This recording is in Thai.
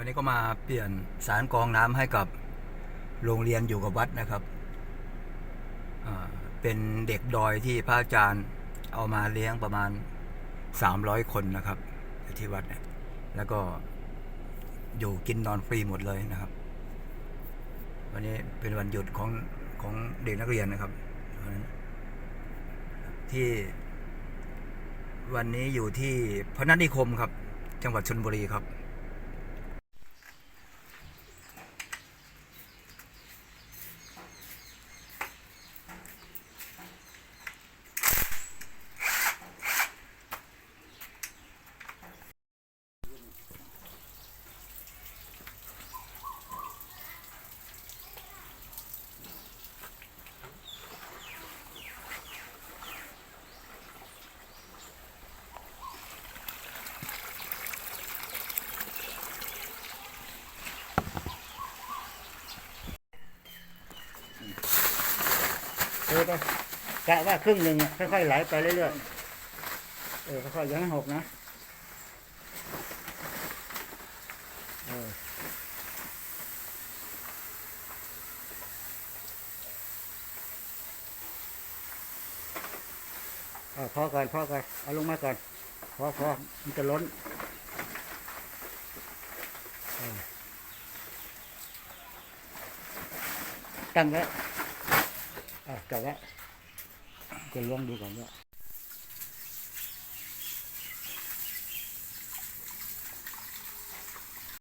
วันนี้ก็มาเปลี่ยนสารกองน้ำให้กับโรงเรียนอยู่กับวัดนะครับ เป็นเด็กดอยที่พระอาจารย์เอามาเลี้ยงประมาณ 300 คนนะครับที่วัดเนี่ยแล้วก็อยู่กินนอนฟรีหมดเลยนะครับ วันนี้เป็นวันหยุดของของเด็กนักเรียนนะครับ ที่วันนี้อยู่ที่พนัสนิคมครับ จังหวัดชนบุรีครับ เออไปกะว่าครึ่งหนึ่งอะค่อยๆไหลไปเรื่อยๆเออค่อยๆยังหกนะเออเอาพอก่อนพอก่อนเอาลงมาก่อนพอพอมันจะล้นตั้งไว้ อะจับไว้ก็ลองดูก่อนว่า